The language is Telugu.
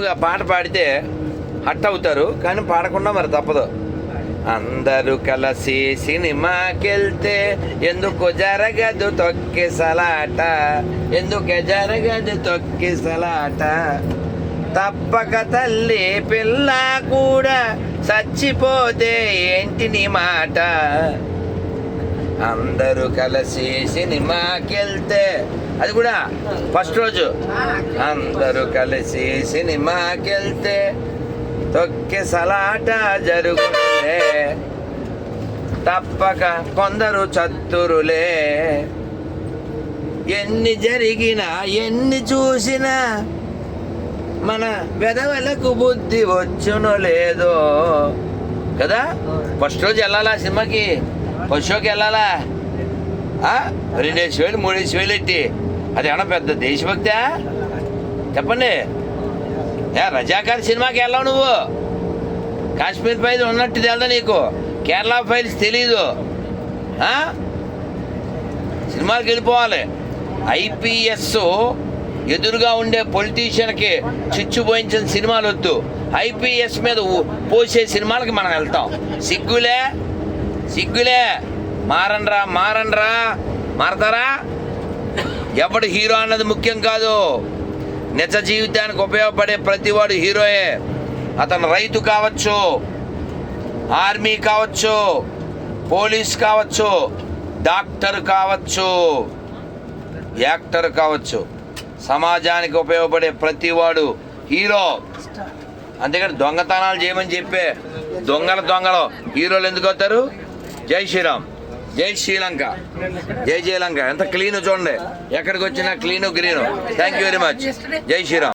మామూలుగా పాట పాడితే హట్ అవుతారు కానీ పాడకుండా మరి తప్పదు. అందరూ కలిసి సినిమాకెళ్తే ఎందుకు జరగదు తొక్కిసలాట ఎందుకు జరగదు తొక్కిసలాట తప్పక తల్లి పిల్ల కూడా చచ్చిపోతే ఏంటి నీ మాట? అందరూ కలిసి సినిమాకెళ్తే అది కూడా ఫస్ట్ రోజు. అందరూ కలిసి సినిమాకెళ్తే తొక్కి సలాట జరుగులే తప్పక కొందరు చత్తురులే. ఎన్ని జరిగినా ఎన్ని చూసినా మన వెదవలకు బుద్ధి వచ్చునో లేదో. కదా? ఫస్ట్ రోజు వెళ్ళాలా సినిమాకి? ఫస్ట్ షోకి వెళ్ళాలా? రెండేసి వేలు మూడేసి వేలు ఎట్టి అది ఏమన్నా పెద్ద దేశభక్తా? చెప్పండి. ఏ రజాకార్ సినిమాకి వెళ్ళావు నువ్వు? కాశ్మీర్ ఫైల్స్ ఉన్నట్టు తెలుదా నీకు? కేరళ ఫైల్స్ తెలీదు. సినిమాకి వెళ్ళిపోవాలి. ఐపీఎస్ ఎదురుగా ఉండే పొలిటీషియన్కి చిచ్చు పోయించిన సినిమాలు వద్దు. ఐపీఎస్ మీద పోసే సినిమాలకి మనం వెళ్తాం. సిగ్గులే? సిగ్గులే. మారండ్రా మారండ్రా. మారతారా? ఎవడు హీరో అన్నది ముఖ్యం కాదు. నిజ జీవితానికి ఉపయోగపడే ప్రతివాడు హీరోయే. అతను రైతు కావచ్చు ఆర్మీ కావచ్చు పోలీస్ కావచ్చు డాక్టర్ కావచ్చు యాక్టర్ కావచ్చు. సమాజానికి ఉపయోగపడే ప్రతివాడు హీరో. అంతేకాని దొంగతనాలు చేయమని చెప్పే దొంగల దొంగలు. హీరోలు ఎందుకు అవుతారు? జై శ్రీరామ్. జై శ్రీలంక. జై శ్రీలంక. ఎంత క్లీన్ చూడండి. ఎక్కడికి వచ్చినా clean green. Thank you very much జై శ్రీరామ్.